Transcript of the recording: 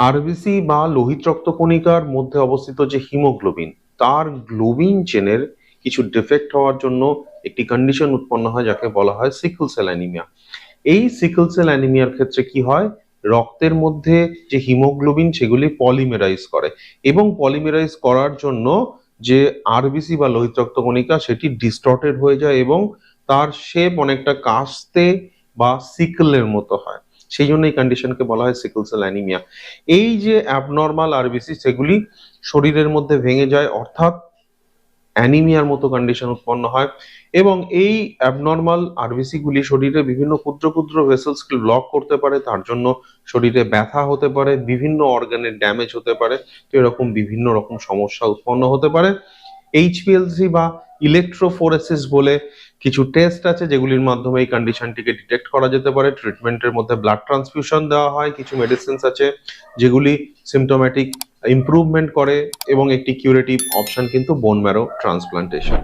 RBC বা লোহিত রক্তকণিকার মধ্যে অবস্থিত যে হিমোগ্লোবিন, তার গ্লোবিন চেনের কিছু ডিফেক্ট হওয়ার জন্য একটি কন্ডিশন উৎপন্ন হয় যাকে বলা হয় সিকল সেল অ্যানিমিয়া এই সিকল সেল অ্যানিমিয়ার ক্ষেত্রে কি হয়? রক্তের মধ্যে যে হিমোগ্লোবিন, সেগুলি পলিমেরাইজ করে এবং পলিমেরাইজ করার জন্য যে আরবিসি বা লোহিত রক্তকণিকা, সেটি ডিস্টর্টেড হয়ে যায় এবং তার শেপ অনেকটা কাস্তে বা সিকলের মতো হয়। সেই জন্য এই কন্ডিশনকে বলা হয় সিকল সেল অ্যানিমিয়া এই যে অ্যাবনর্মাল আরবিসি সেগুলি শরীরের মধ্যে ভেঙে যায়, অর্থাৎ অ্যানিমিয়ার মতো কন্ডিশন উৎপন্ন হয় এবং এই অ্যাবনর্মাল আরবিসি গুলি শরীরে বিভিন্ন ক্ষুদ্র ক্ষুদ্র ভেসেলসকে ব্লক করতে পারে, তার জন্য শরীরে ব্যথা হতে পারে, বিভিন্ন অর্গানের ড্যামেজ হতে পারে, তো এরকম বিভিন্ন রকম সমস্যা উৎপন্ন হতে পারে। এইচপিএলসি বা ইলেকট্রোফোরেসিস বলে কিছু টেস্ট আছে যেগুলির মাধ্যমে এই কন্ডিশনটিকে ডিটেক্ট করা যেতে পারে। ট্রিটমেন্টের মধ্যে ব্লাড ট্রান্সফিউশন দেওয়া হয়, কিছু মেডিসিনস আছে যেগুলি সিমটোম্যাটিক ইম্প্রুভমেন্ট করে এবং একটি কিউরেটিভ অপশন কিন্তু বোন ম্যারো ট্রান্সপ্লান্টেশন